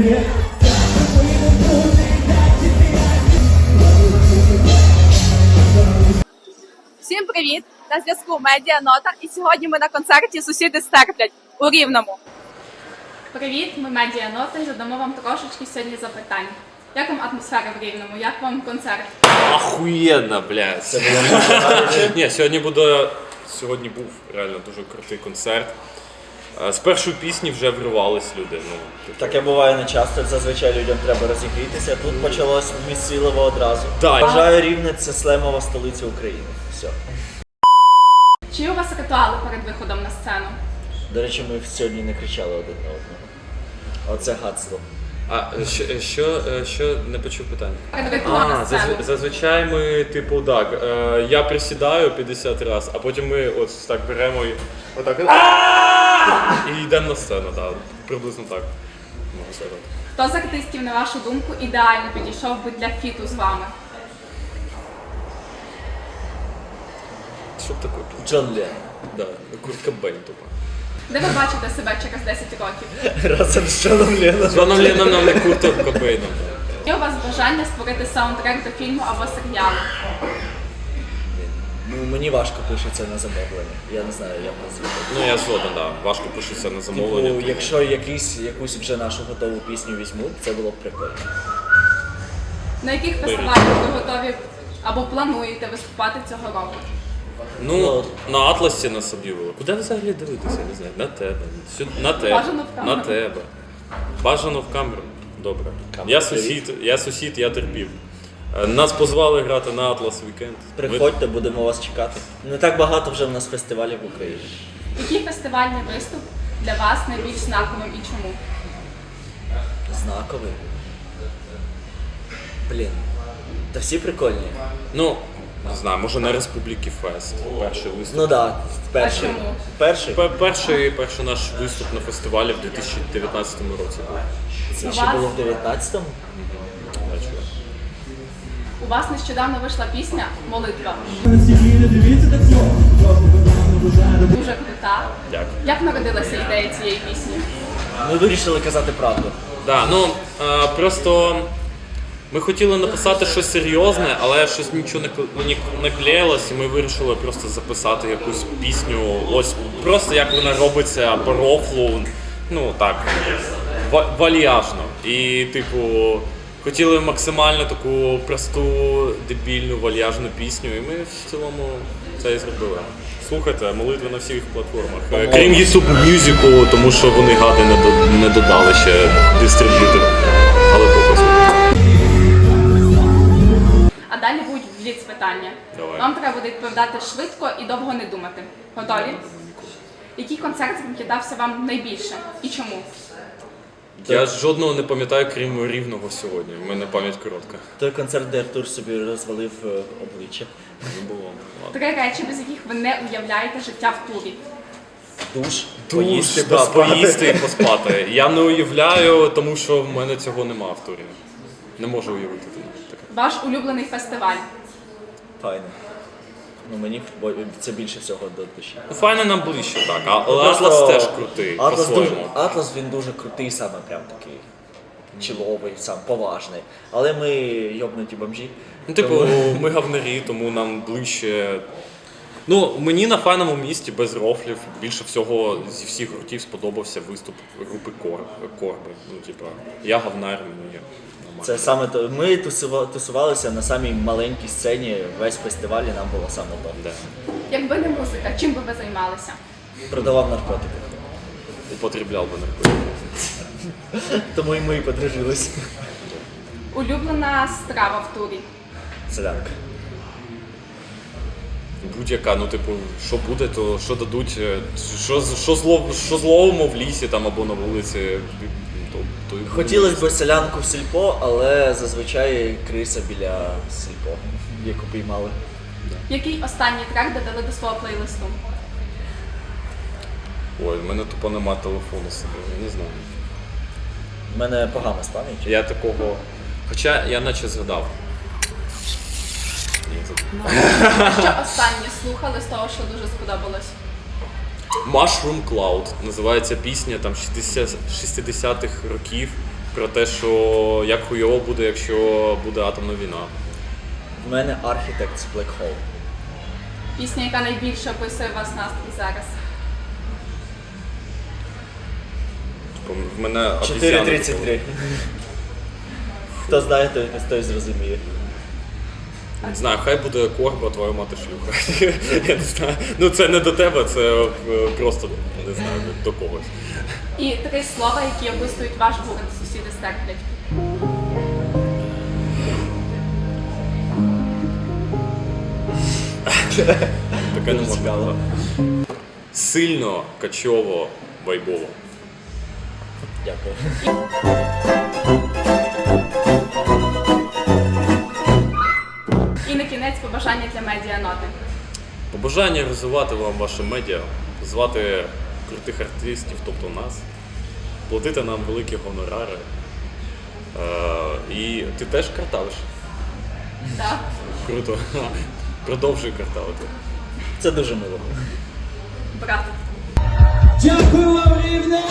Всім привіт! На зв'язку Медіанота. І сьогодні ми на концерті Сусіди стерплять у Рівному. Привіт, ми Медіанота і задамо вам трошечки сьогодні запитань. Як вам атмосфера в Рівному? Як вам концерт? Охуєнно, блядь. Ні, сьогодні буде. Сьогодні був реально дуже крутий концерт. Е, З першої пісні вже вривались люди. Ну, типу. Таке буває не часто, зазвичай людям треба розігрітися. Тут почалось місцілово одразу. Так. Вважаю, рівне це слемова столиця України. Все. Чи у вас ритуали перед виходом на сцену? До речі, ми сьогодні не кричали один на одного. Оце гадство. А що, що, е, що не почув питання? Перед виходом на А, сцену. зазв- зазвичай ми, типу, так, е, я присідаю 50 разів, а потім ми ось так беремо і отак і йдемо на сцену, так. Приблизно так. Можна сказати. Хто з артистів, на вашу думку, ідеально підійшов би для фіту з вами? Що б таке? Джон Леннон. Да, Курт Кобейн тупо. Де ви бачите себе через 10 років? Разом з Джоном Ленноном. Джоном Ленноном, не Куртом Кобейном. Є у вас бажання створити саундтрек до фільму або серіалу? Ну, мені важко пишеться на замовлення. Я не знаю, як назвати. Ну я згоден, да. Важко пишеться на замовлення. Типу, якщо якийсь, якусь вже нашу готову пісню візьмуть, це було б прикольно. На яких фестивалях ви готові або плануєте виступати цього року? Ну, на Атласі нас об'явили. Куди взагалі дивитися? Я не знаю. На тебе. Сю- На тебе. Бажано в камеру. На тебе. Бажано в камеру. Добре. Я сусід, я сусід, я терпів. Е, Нас позвали грати на Атлас Вікенд. Приходьте, будемо вас чекати. Не так багато вже в нас фестивалів в Україні. Який фестивальний виступ для вас найбільш знаковим і чому? Знаковий. Блін. Та всі прикольні. Ну, не знаю, може на Республіки Фест. Перший виступ. Ну так, да, перший. А чому? Перший. Пе- Перший, перший наш виступ на фестивалі в 2019 році був. Це ще було в 19-му. У вас нещодавно вийшла пісня Молитва. Дуже крута. Дякую. Як народилася ідея цієї пісні? Ми вирішили казати правду. Да, ну е, просто ми хотіли написати щось серйозне, але щось нічого не, кл- не, не клеїлось, і ми вирішили просто записати якусь пісню. Ось просто як вона робиться по рофлу, ну так, ва- вальяжно. І, типу, хотіли максимально таку просту, дебільну, вальяжну пісню, і ми в цілому це і зробили. Слухайте, молитви на всіх платформах. Е, Крім YouTube Music, тому що вони гади не, до- не додали ще дистриб'ютор. Але похуй. А далі будуть бліц питання. Давай. Вам треба буде відповідати швидко і довго не думати. Готові? Який концерт запам'ятався вам найбільше і чому? Я жодного не пам'ятаю, крім рівного сьогодні. У мене пам'ять коротка. Той концерт, де Артур собі розвалив е, обличчя. Не було. Ладно. Три речі, без яких ви не уявляєте життя в турі. Душ, Душ, поїсти, да, поспати. поїсти і поспати. Я не уявляю, тому що в мене цього нема в турі. Не можу уявити таке. Ваш улюблений фестиваль. Файно. Ну мені це більше всього до душі. Ну, файно нам ближче, так. А Просто Атлас теж крутий, Атлас дуже, по-своєму. Атлас він дуже крутий, саме прям такий чіловий, сам поважний. Але ми йобнуті бомжі. Ну, типу, Тому- ми говнарі, тому нам ближче. Ну, мені на файному місці без рофлів більше всього зі всіх гуртів сподобався виступ групи Кор... Корби. Ну, типу, я говнар, мені нормально. Це саме то. Ми тусувалися на самій маленькій сцені. Весь фестиваль і нам було саме то. Да. Якби не музика, чим би ви займалися? Продавав наркотики. Употребляв би наркотики. Тому і ми і подружились. Улюблена страва в турі. Селянка. Будь-яка, ну типу, що буде, то що дадуть, е, що, що, зло, що зловимо в лісі там або на вулиці, то, то і. Хотілося б селянку в сільпо, але зазвичай криса біля сільпо, яку піймали. Який останній трек додали до свого плейлисту? Ой, в мене тупо нема телефону з собою, я не знаю. У мене погана з пам'яттю. Я такого. Хоча я наче згадав. Забув. Що останнє слухали з того, що дуже сподобалось? Mushroom Cloud називається пісня там 60 60-х років. про те, що як хуйово буде, якщо буде атомна війна. В мене Architects Black Hole. Пісня, яка найбільше описує вас настрій зараз. Типу, В мене обіцяни 4.33. Хто знає, той, той зрозуміє. Не знаю, хай буде корба, твоя мати шлюха. Я не знаю. Ну це не до тебе, це е, просто не знаю до когось. І три слова, які описують ваш гурт сусіди стерплять. Таке не можна. Сильно, качово, вайбово. Дякую. Кінець побажання для медіаноти. Побажання розвивати вам ваше медіа, звати крутих артистів, тобто нас, платити нам великі гонорари. Е, і ти теж картавиш. Так. Круто. Продовжуй картавити. Це дуже мило. Брат. Дякую вам, рівне!